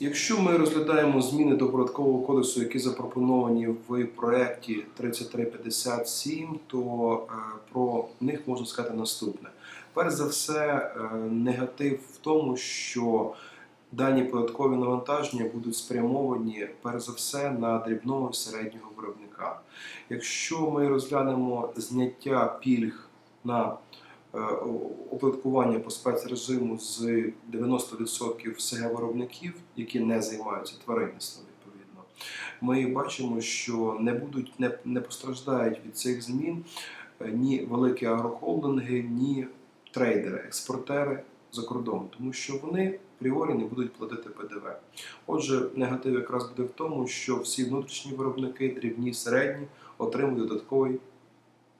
Якщо ми розглядаємо зміни до податкового кодексу, які запропоновані в проєкті 3357, то е, про них можна сказати наступне. Перш за все, е, негатив в тому, що дані податкові навантаження будуть спрямовані перш за все на дрібного і середнього виробника. Якщо ми розглянемо зняття пільг на оподаткування по спецрежиму з 90% СГ виробників, які не займаються тваринництвом, відповідно, ми бачимо, що не будуть не, не постраждають від цих змін е, ні великі агрохолдинги, ні трейдери, експортери за кордоном, тому що вони апріорі не будуть платити ПДВ. Отже, негатив якраз буде в тому, що всі внутрішні виробники, дрібні, середні, отримують додатковий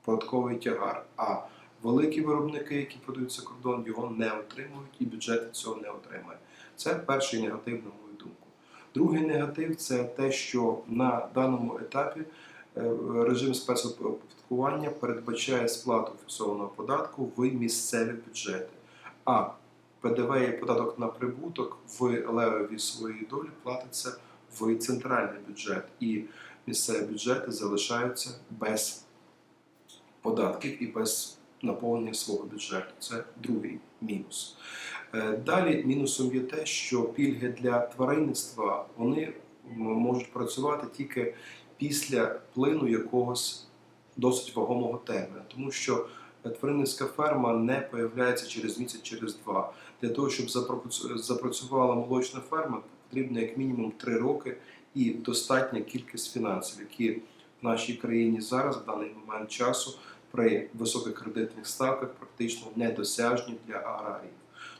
податковий тягар. А великі виробники, які продають кордон, його не отримують і бюджет цього не отримає. Це перший негатив, на мою думку. Другий негатив це те, що на даному етапі е, режим спецоподаткування передбачає сплату фіксованого податку в місцеві бюджети. А ПДВ і податок на прибуток в левовій своїй долі платиться в центральний бюджет, і місцеві бюджети залишаються без податків і без наповнення свого бюджету. Це другий мінус. Е, Далі мінусом є те, що пільги для тваринництва вони можуть працювати тільки після плину якогось досить вагомого терміну, тому що тваринницька ферма не появляється через місяць, через два. Для того, щоб запрацювала молочна ферма, потрібно як мінімум три роки і достатня кількість фінансів, які в нашій країні зараз, в даний момент часу, при високих кредитних ставках практично недосяжні для аграріїв.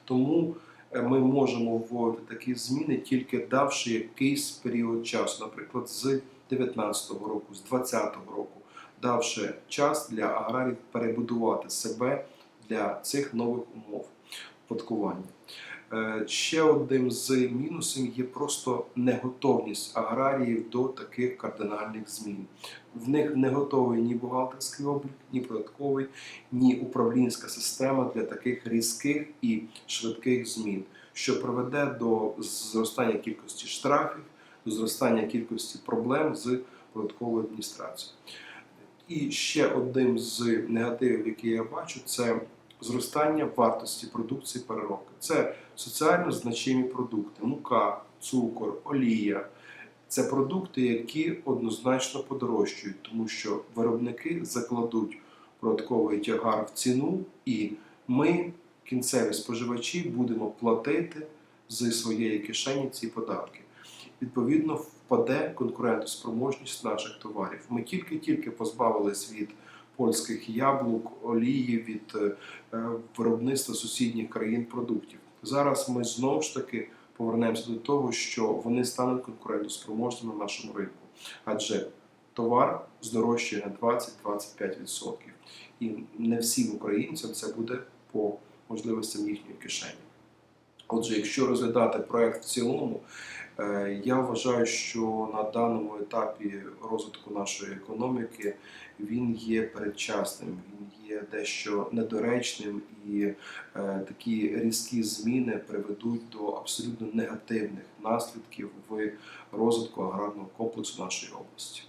Тому е, ми можемо вводити такі зміни, тільки давши якийсь період часу, наприклад, з 2019 року, з 2020 року, давши час для аграріїв перебудувати себе для цих нових умов податкування. Е, Ще одним з мінусів є просто неготовність аграріїв до таких кардинальних змін. В них не готовий ні бухгалтерський облік, ні податковий, ні управлінська система для таких різких і швидких змін, що приведе до зростання кількості штрафів, до зростання кількості проблем з податковою адміністрацією. І ще одним з негативів, які я бачу, це зростання вартості продукції переробки. Це соціально значимі продукти: мука, цукор, олія. Це продукти, які однозначно подорожчують, тому що виробники закладуть податковий тягар в ціну, і ми, кінцеві споживачі, будемо платити зі своєї кишені ці податки. Відповідно, впаде конкурентоспроможність наших товарів. Ми тільки-тільки позбавились від польських яблук, олії, від е, е, виробництва сусідніх країн продуктів. Зараз ми знову ж таки повернемося до того, що вони стануть конкурентоспроможними на нашому ринку, адже товар здорожчає на 20-25%. І не всім українцям це буде по можливостям їхньої кишені. Отже, якщо розглядати проект в цілому, я вважаю, що на даному етапі розвитку нашої економіки він є передчасним, він є дещо недоречним, і е, такі різкі зміни приведуть до абсолютно негативних наслідків в розвитку аграрного комплексу нашої області.